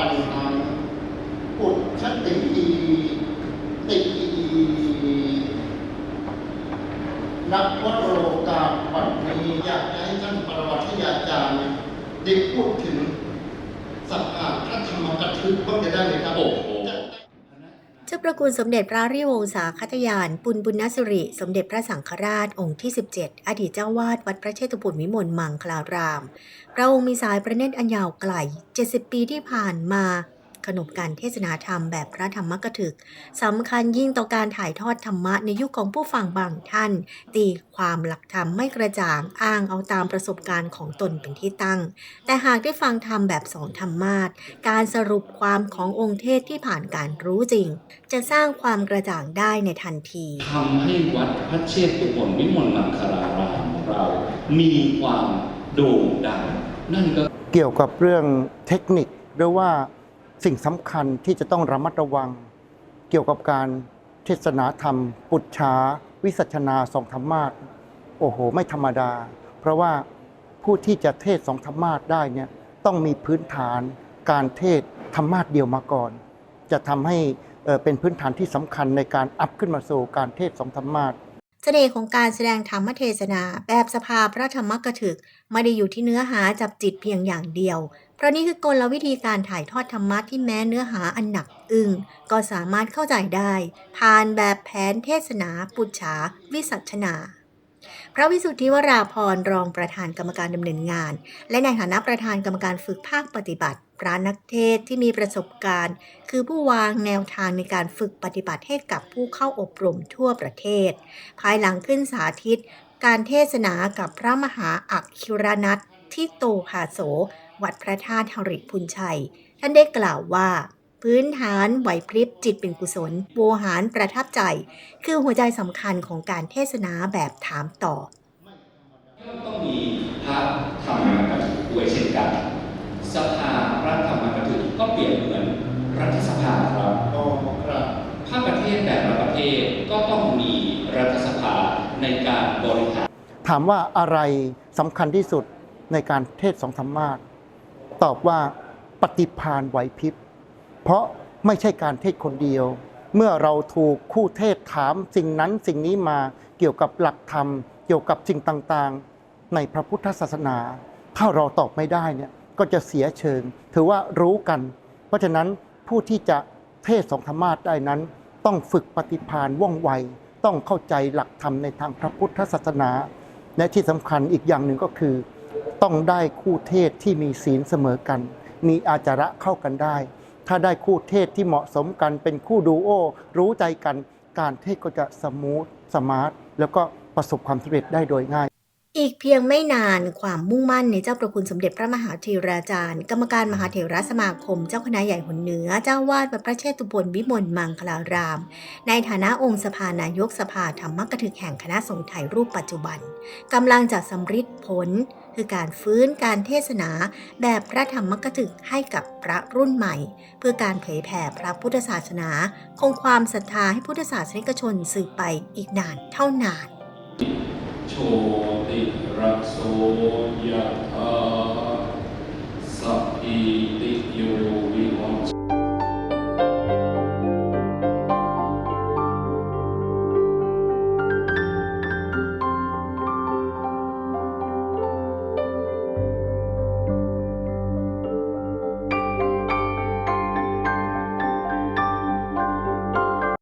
ปัญหาปุถชติตินักวโรกาปัตนีอยากให้ท่านปรวัติยาจารย์ได้พูดถึงสัพพะพระธรรมกถึกบ้างจะได้เลยครับโอ้โห เจ้าประคุณสมเด็จพระริวงศาคตยาน ปุณบุญนสิริ สมเด็จพระสังฆราชองค์ที่ 17 อดีตเจ้าวาดวัดพระเชตุพนวิมลมังคลาราม พระองค์มีสายประเนตรอันยาวไกล 70 ปีที่ผ่านมา ขนบการเทศนาธรรมแบบพระธรรมกถึกสำคัญยิ่งต่อการถ่ายทอดธรรมะในยุคของผู้ฟังบางท่าน ตีความหลักธรรมไม่กระจ่างอ้างเอาตามประสบการณ์ของตนเป็นที่ตั้ง แต่หากได้ฟังธรรมแบบสอนธรรมาสการสรุปความขององค์เทศที่ผ่านการรู้จริง จะสร้างความกระจ่างได้ในทันทีทำให้วัดพระเชตุพนวิมลมังคลารามของเรา มีความโด่งดังนั่นก็เกี่ยวกับเรื่องเทคนิคหรือว่า สิ่งสำคัญที่จะต้องระมัดระวัง เกี่ยวกับการเทศนาธรรม ปุจฉาวิสัชนาสองธรรมาสโอ้โห ไม่ธรรมดา เพราะว่าผู้ที่จะเทศสองธรรมาสได้เนี่ยต้องมีพื้นฐานการเทศธรรมาสเดียวมาก่อน จะทำให้เอ่อเป็นพื้นฐานที่สำคัญในการอัพขึ้นมาสู่การเทศสองธรรมาส เสน่ห์ของการแสดงธรรมเทศนาแบบสภาพระธรรมกถึก ไม่ได้อยู่ที่เนื้อหาจับจิตเพียงอย่างเดียว เพราะนี่คือกลวิธีการถ่ายทอดธรรมะที่แม้เนื้อหาอันหนักอึ้งก็สามารถเข้าใจได้ ผ่านแบบแผนเทศนา ปุจฉา วิสัชนา พระวิสุทธิวราพรรองประธานกรรมการดำเนินงาน และในฐานะประธานกรรมการฝึกภาคปฏิบัติพระนักเทศที่มีประสบการณ์ คือผู้วางแนวทางในการฝึกปฏิบัติให้กับผู้เข้าอบรมทั่วประเทศ ภายหลังขึ้นสาธิต การเทศนากับพระมหาอักคิรนัทที่โตภาโส วัดพระธาตุหริพุนชัย ท่านได้กล่าวว่า พื้นฐานไหวพริบจิตเป็นกุศลโวหารประทับใจ คือหัวใจสำคัญของการเทศนาแบบถามตอบต้องมีพระธรรมกถึกด้วยเช่นกัน สภาพระธรรมกถึกก็เปรียบเหมือนรัฐสภาครับอ๋อครับภาคประเทศแต่ละประเทศก็ต้องมีรัฐสภาในการบริหารถามว่าอะไรสำคัญที่สุดในการเทศสองธรรมาสตอบว่าปฏิพานไหวพริบเพ ราะไม่ใช่การเทศคนเดียว เมื่อเราถูกคู่เทศถามสิ่งนั้นสิ่งนี้มาเกี่ยวกับหลักธรรม เกี่ยวกับสิ่งต่างๆ ในพระพุทธศาสนา ถ้าเราตอบไม่ได้เนี่ยก็จะเสียเชิง ถือว่ารู้กัน เพราะฉะนั้นผู้ที่จะเทศสองธรรมาสได้นั้น ต้องฝึกปฏิภาณว่องไว ต้องเข้าใจหลักธรรมในทางพระพุทธศาสนา และที่สำคัญอีกอย่างหนึ่งก็คือ ต้องได้คู่เทศที่มีศีลเสมอกัน มีอาจาระเข้ากันได้ ถ้าได้คู่เทศที่เหมาะสมกันเป็นคู่ดูโอรู้ใจกัน การเทศก็จะสมูทสมาร์ทแล้วก็ประสบความสำเร็จได้โดยง่าย อีกเพียงไม่นานความมุ่งมั่นในเจ้าประคุณสมเด็จพระมหาเทราจารย์ กรรมการมหาเถรสมาคม เจ้าคณะใหญ่หนเหนือ เจ้าวาดวัดพระเชตุพนวิมลมังคลาราม ในฐานะองค์สภานายกสภาธรรมกถึกแห่งคณะสงฆ์ไทยรูปปัจจุบันกำลังจะสำฤทธิ์ผล คือการฟื้นการเทศนาแบบพระธรรมกถึกให้กับพระรุ่นใหม่ เพื่อการเผยแผ่พระพุทธศาสนา คงความศรัทธาให้พุทธศาสนิกชนสืบไปอีกนานเท่านาน โชติระโสยถาสัพพิติ